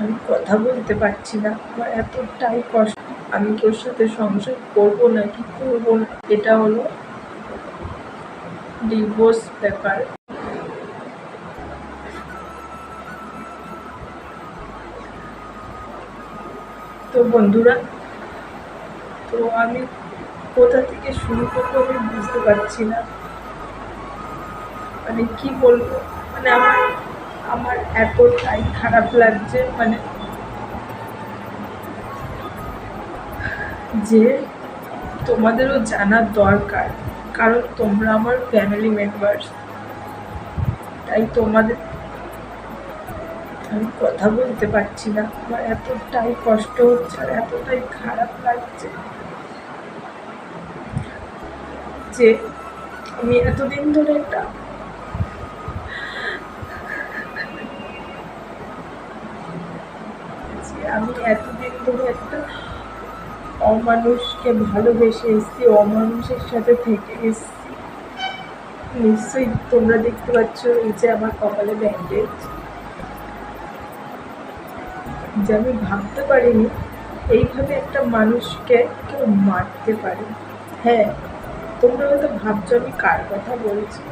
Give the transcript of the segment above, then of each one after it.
আমি কথা বলতে পারছি না। আমার এতটাই কষ্ট। আমি তোর সাথে সংসার করব না কি করব না? এটা হলো ডিভোর্স ব্যাপার। তো বন্ধুরা, তো আমি কোথা থেকে শুরু করব আমি বুঝতে পারছি না। মানে কি বলব? মানে আমার আমার এতটাই খারাপ লাগছে মানে যে তোমাদেরও জানার দরকার, কারণ তোমরা আমার ফ্যামিলি মেম্বার্স তাই তোমাদের, আমি কথা বলতে পারছি না। আমার এতটাই কষ্ট হচ্ছে আর এতটাই খারাপ লাগছে যে আমি এতদিন ধরে একটা যে আমি এতদিন ধরে একটা অমানুষকে ভালোবেসে এসছি, অমানুষের সাথে থেকে এসছি। নিশ্চয়ই তোমরা দেখতে পাচ্ছ এই যে আমার কপালে ব্যান্ডেজ যে আমি ভাবতে পারিনি এইভাবে একটা মানুষকে কেউ মারতে পারে। হ্যাঁ তোমরা হয়তো ভাবছ আমি কার কথা বলছি?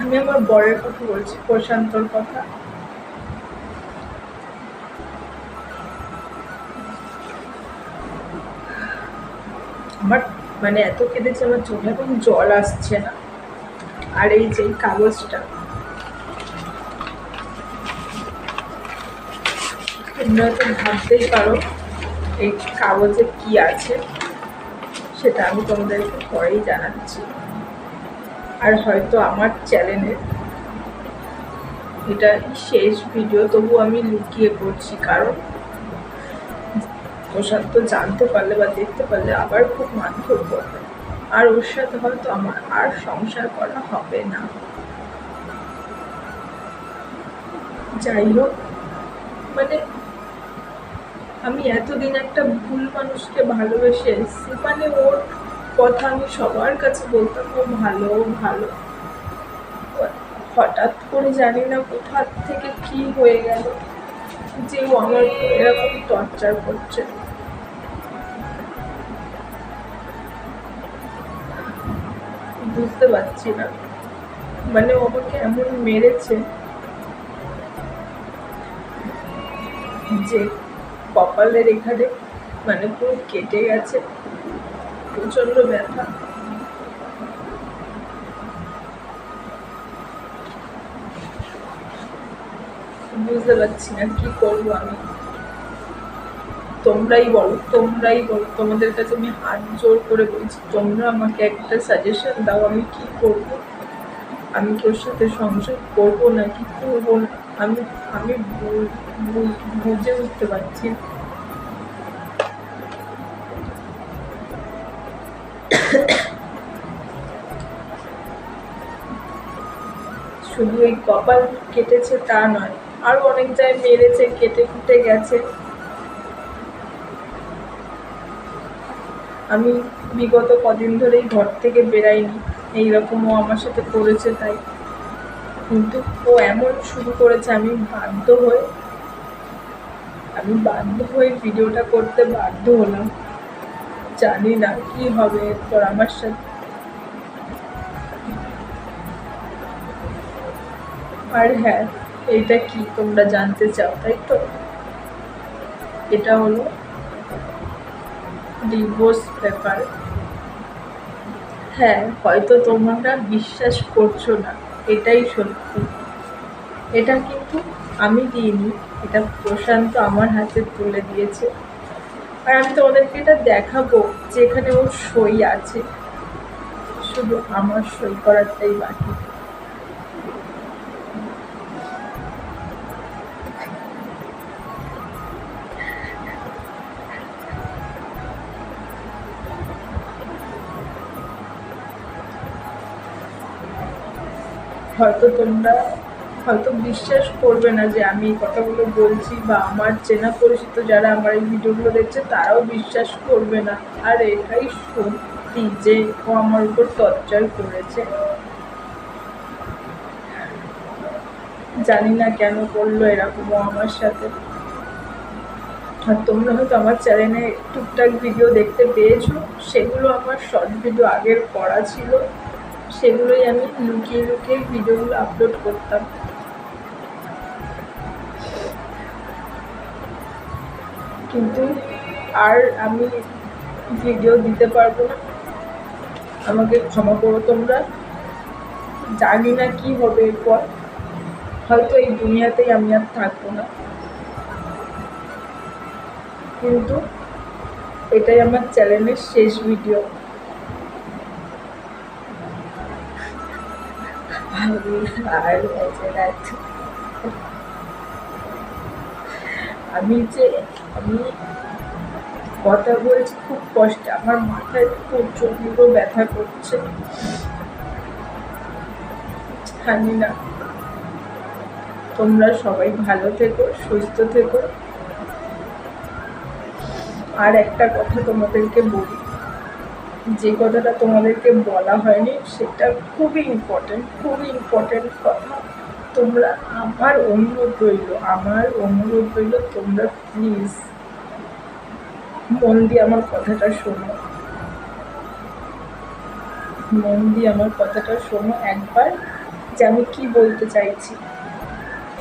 আমি আমার বরের কথা বলছি, প্রশান্তর কথা। আমার মানে এত কেঁদেছে আমার চোখে, এখন জল আসছে না। আর এই যে কাগজটা। তোমরা ভাবতেই পারো এই কাগজে কি আছে, সেটা আমি তোমাদেরকে পরেই জানাচ্ছি। আর হয়তো আমার চ্যানেলে এটা শেষ ভিডিও তবু আমি লুকিয়ে করছি কারণ প্রশান্ত জানতে পারলে বা দেখতে পারলে আবার খুব মারধর করবে। আর ওর সাথে হয়তো আমার আর সংসার করা হবে না। যাই হোক মানে আমি এতদিন একটা ভুল মানুষকে ভালোবেসে এসেছি। মানে ওর কথা আমি সবার কাছে বলতাম ও ভালো ভালো। হঠাৎ করে জানি না কোথা থেকে কি হয়ে গেল যে ও আমার এরকম টর্চার করছে। বুঝতে পারছি না। মানে ও আমাকে এমন মেরেছে যে কপালের এখানে মানে পুরো কেটে গেছে প্রচণ্ড ব্যথা। বুঝতে পারছি না কি করব আমি। তোমরাই বলো তোমরাই বলো। তোমাদের কাছে আমি হাত জোর করে বলছি, তোমরা আমাকে একটা সাজেশন দাও, আমি কি করব? আমি ওর সাথে সংসার করব না কি করব না? আমি আমি বুঝে উঠতে পারছি শুধু এই কপাল কেটেছে তা নয়, আরও অনেক জায়গায় মেরেছে, কেটে কুটে গেছে। আমি বিগত কদিন ধরেই ঘর থেকে বেরাইনি। এইরকমও আমার সাথে করেছে তাই। কিন্তু ও এমন শুরু করেছে, আমি বাধ্য হয়ে, আমি বাধ্য হয়ে ভিডিওটা করতে বাধ্য হলাম। জানি না কি হবে এরপর আমার সাথে। আর হ্যাঁ এইটা কি তোমরা জানতে চাও তাই তো? এটা হলো ডিভোর্স পেপার হ্যাঁ হয়তো তোমরা বিশ্বাস করছ না, এটাই সত্যি। এটা কিন্তু আমি দিইনি, এটা প্রশান্ত আমার হাতে তুলে দিয়েছে। আর আমি তোমাদেরকে এটা দেখাবো যে এখানে ওর সই আছে। শুধু আমার সই করাটাই বাকি। হয়তো তোমরা হয়তো বিশ্বাস করবে না যে আমি এই কথাগুলো বলছি বা আমার চেনা পরিচিত যারা আমার এই ভিডিওগুলো দেখছে, তারাও বিশ্বাস করবে না। আর এটাই সত্যি যে ও আমার উপর টর্চার করেছে। জানি না কেন করল এরকমও আমার সাথে। আর তোমরা হয়তো আমার চ্যানেলে টুকটাক ভিডিও দেখতে পেয়েছ, সেগুলো আমার শর্ট ভিডিও আগের করা ছিল। সেগুলোই আমি লুকিয়ে লুকিয়ে ভিডিওগুলো আপলোড করতাম। কিন্তু আর আমি ভিডিও দিতে পারব না। আমাকে ক্ষমা করো তোমরা। জানি না কি হবে এরপর। হয়তো এই দুনিয়াতেই আমি আর থাকব না। কিন্তু এটাই আমার চ্যানেলের শেষ ভিডিও। আমি যে, আমি কথা বলছি খুব কষ্টে, আমার মাথায় প্রচণ্ড ব্যথা করছে। জানি না। তোমরা সবাই ভালো থেকো, সুস্থ থেকো। আর একটা কথা তোমাদেরকে বলি যে কথাটা তোমাদেরকে বলা হয়নি, সেটা খুবই ইম্পর্টেন্ট খুবই ইম্পর্টেন্ট কথা। তোমরা আমার অনুরোধ রইল, আমার অনুরোধ রইল তোমরা প্লিজ মন দিয়ে আমার কথাটা শোনো। মন দিয়ে আমার কথাটা শোনো একবার, যে আমি কি বলতে চাইছি।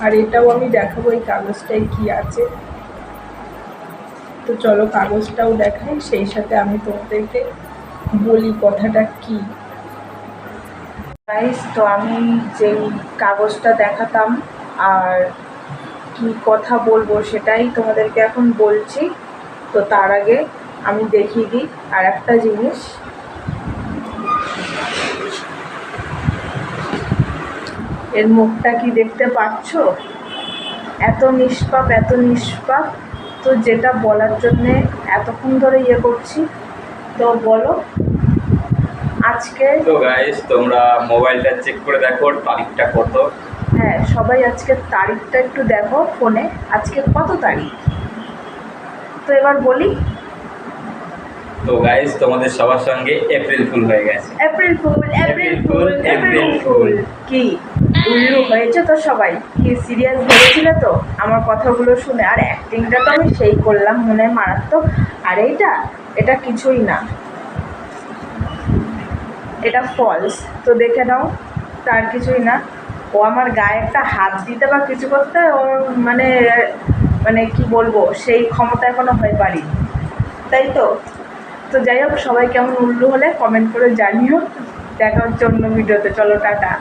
আর এটাও আমি দেখাবো এই কাগজটায় কি আছে। তো চলো কাগজটাও দেখাই, সেই সাথে আমি তোমাদেরকে বলি কথাটা কি? গাইস তো আমি যেই কাগজটা দেখাতাম আর কি কথা বলব সেটাই তোমাদেরকে এখন বলছি। তো তার আগে আমি দেখিয়ে দিই আর একটা জিনিস। এর মুখটা কি দেখতে পাচ্ছ? এত নিষ্পাপ এত নিষ্পাপ। তো যেটা বলার জন্যে এতক্ষণ ধরে ইয়ে করছি তো বলো। আজকে তো গাইস তোমরা মোবাইলটা চেক করে দেখো তারিখটা কত? হ্যাঁ সবাই আজকে তারিখটা একটু দেখো ফোনে আজকে কত তারিখ? তো এবার বলি। তো গাইস তোমাদের সবার সঙ্গে এপ্রিল ফুল হয়ে গেছে। April fool April fool April fool. কি? উল্লু হয়েছে তো সবাই? কি সিরিয়াস ভেবেছিলে তো? আমার কথাগুলো শুনে। আর অ্যাক্টিংটা তো আমি সেই করলাম মনে মারাত্মক। আর এইটা এটা কিছুই না। এটা ফলস তো দেখে নাও তার কিছুই না। ও আমার গায়ে একটা হাত দিতে বা কিছু করতে ওর মানে মানে কি বলব সেই ক্ষমতা এখনও হয়ে পারি তাই তো? তো যাই হোক, সবাই কেমন উল্লু হলে কমেন্ট করে জানিও। দেখা হচ্ছে অন্য ভিডিওতে চলো, টাটা।